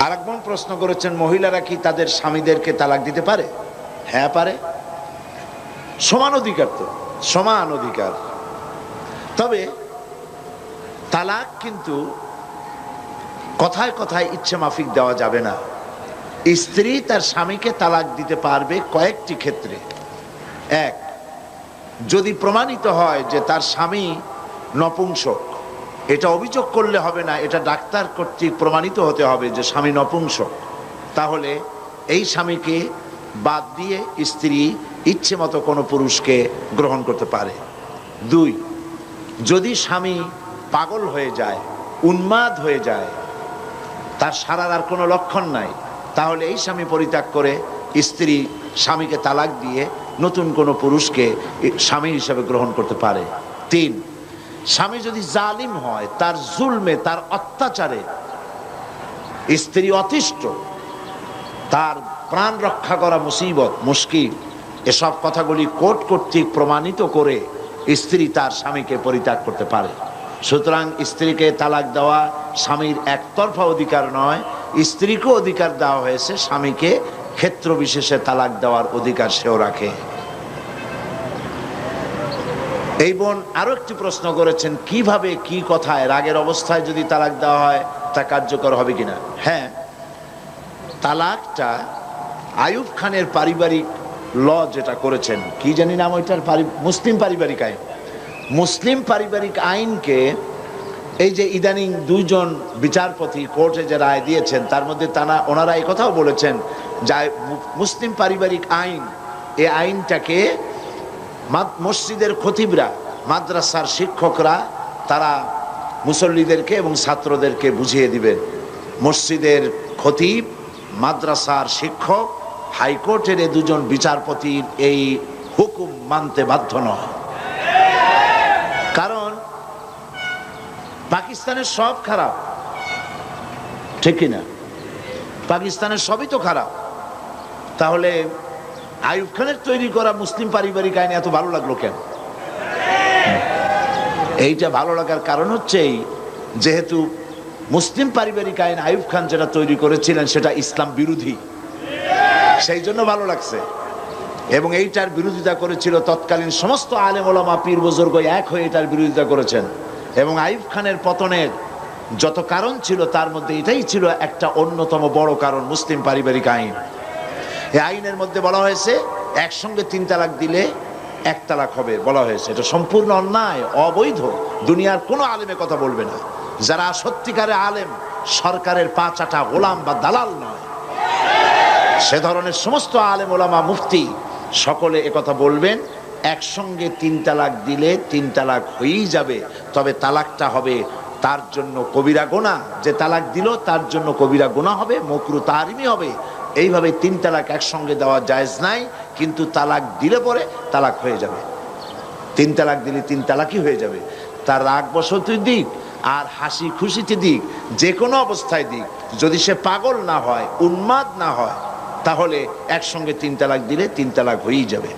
আরেকজন প্রশ্ন করেছেন, মহিলারা কি তাদের স্বামীদেরকে তালাক দিতে পারে? হ্যাঁ পারে। সমান অধিকার তো, সমান অধিকার। তবে তালাক কিন্তু কথায় কথায় ইচ্ছে মাফিক দেওয়া যাবে না। স্ত্রী তার স্বামীকে তালাক দিতে পারবে কয়েকটি ক্ষেত্রে। এক, যদি প্রমাণিত হয় যে তার স্বামী নপুংসক এটা অভিযোগ করলে হবে না, এটা ডাক্তার কর্তৃক প্রমাণিত হতে হবে যে স্বামী নপুংসক। তাহলে এই স্বামীকে বাদ দিয়ে স্ত্রী ইচ্ছে মতো কোনো পুরুষকে গ্রহণ করতে পারে। দুই, যদি স্বামী পাগল হয়ে যায়, উন্মাদ হয়ে যায়, তার সারার আর কোনো লক্ষণ নাই, তাহলে এই স্বামী পরিত্যাগ করে স্ত্রী স্বামীকে তালাক দিয়ে নতুন কোনো পুরুষকে স্বামী হিসেবে গ্রহণ করতে পারে। তিন স্বামী যদি জালিম হয়, তার জুলমে, তার অত্যাচারে স্ত্রী অতিষ্ঠ, তার প্রাণ রক্ষা করা মুসিবত, মুশকিল, এসব কথাগুলি কোর্ট কর্তৃক প্রমাণিত করে স্ত্রী তার স্বামীকে পরিত্যাগ করতে পারে। সুতরাং স্ত্রীকে তালাক দেওয়া স্বামীর একতরফা অধিকার নয়, স্ত্রীকেও অধিকার দেওয়া হয়েছে, স্বামীকে ক্ষেত্র বিশেষে তালাক দেওয়ার অধিকার সেও রাখে। এই বোন আরও একটি প্রশ্ন করেছেন, কীভাবে কি কথায় রাগের অবস্থায় যদি তালাক দেওয়া হয়, তা কার্যকর হবে কিনা? হ্যাঁ তালাকটা আয়ুব খানের পারিবারিক ল যেটা করেছেন। কি জানি নাম ওইটার মুসলিম পারিবারিক আইন। মুসলিম পারিবারিক আইনকে এই যে ইদানিং দুইজন বিচারপতি কোর্টে যে রায় দিয়েছেন, তার মধ্যে তারা ওনারা এই কথাও বলেছেন, যে মুসলিম পারিবারিক আইন এই আইনটাকে মসজিদের খতিবরা, মাদ্রাসার শিক্ষকরা, তারা মুসল্লিদেরকে এবং ছাত্রদেরকে বুঝিয়ে দিবেন। মসজিদের খতিব, মাদ্রাসার শিক্ষক, হাইকোর্টের এ দুজন বিচারপতির এই হুকুম মানতে বাধ্য নয়। কারণ পাকিস্তানের সব খারাপ। ঠিক কিনা? পাকিস্তানের সবই তো খারাপ। তাহলে আইয়ুব খানের তৈরি করা মুসলিম পারিবারিক আইন এত ভালো লাগল কেন? এইটা ভালো লাগার কারণ হচ্ছে এই, যেহেতু মুসলিম পারিবারিক আইন আইয়ুব খান যেটা তৈরি করেছিলেন সেটা ইসলাম বিরোধী। সেই জন্য ভালো লাগছে। এবং এইটার বিরোধিতা করেছিল তৎকালীন সমস্ত আলেম পীর বুজুর্গ এক হয়ে এটার বিরোধিতা করেছেন। এবং আইয়ুব খানের পতনের যত কারণ ছিল, তার মধ্যে এটাই ছিল একটা অন্যতম বড় কারণ মুসলিম পারিবারিক আইন। এই আইনের মধ্যে বলা হয়েছে, একসঙ্গে তিন তালাক দিলে এক তালাক হবে বলা হয়েছে। এটা সম্পূর্ণ অন্যায়, অবৈধ। দুনিয়ার কোনো আলেমে কথা বলবে না। যারা সত্যিকারে আলেম, সরকারের পাঁচাটা গোলাম বা দালাল নয়। সে ধরনের সমস্ত আলেম, ওলামা, মুফতি সকলে একথা বলবেন, একসঙ্গে তিন তালাক দিলে তিন তালাক হয়েই যাবে। তবে তালাকটা হবে তার জন্য কবিরা গোনা। যে তালাক দিল, তার জন্য কবিরা গোনা হবে, মকরু তাহারিমি হবে। এইভাবে তিন তালাক একসঙ্গে দেওয়া জায়জ নাই, কিন্তু তালাক দিলে পরে তালাক হয়ে যাবে। তিন তালাক দিলে তিন তালাকই হয়ে যাবে। তার রাগ বসতির দিক আর হাসি খুশিতে দিক যে কোনো অবস্থায় দিক, যদি সে পাগল না হয়, উন্মাদ না হয়, তাহলে একসঙ্গে তিন তালাক দিলে তিন তালাক হয়েই যাবে।